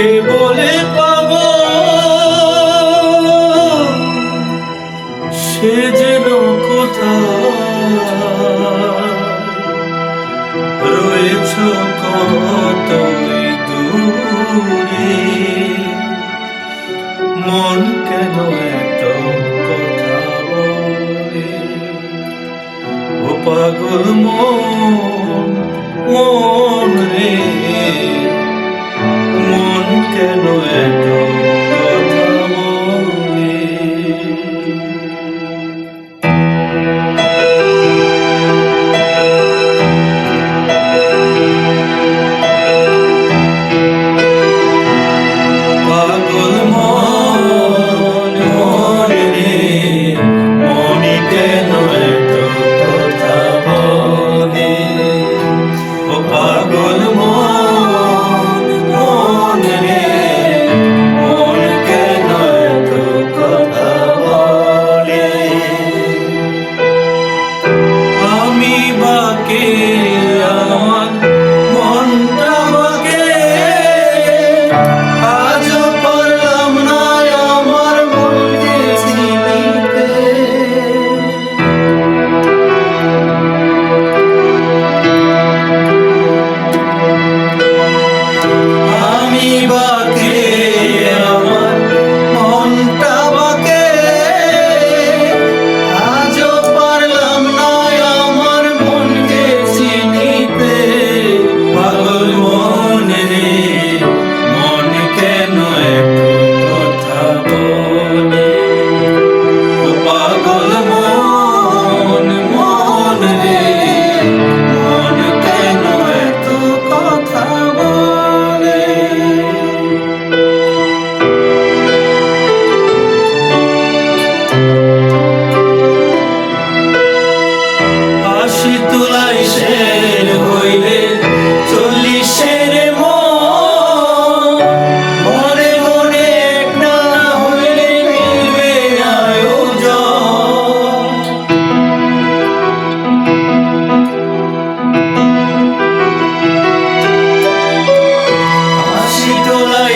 কে বলে পাব? সে যেন রয়েছ কত দূরে? মন কেন এত কথা বলে? ও পাগল মন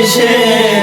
দেশে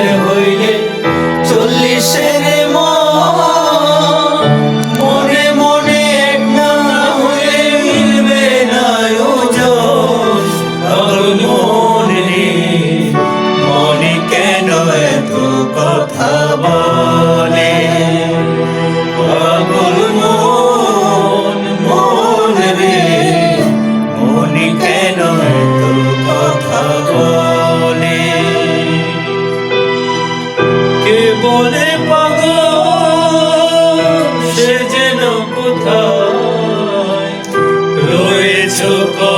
to go.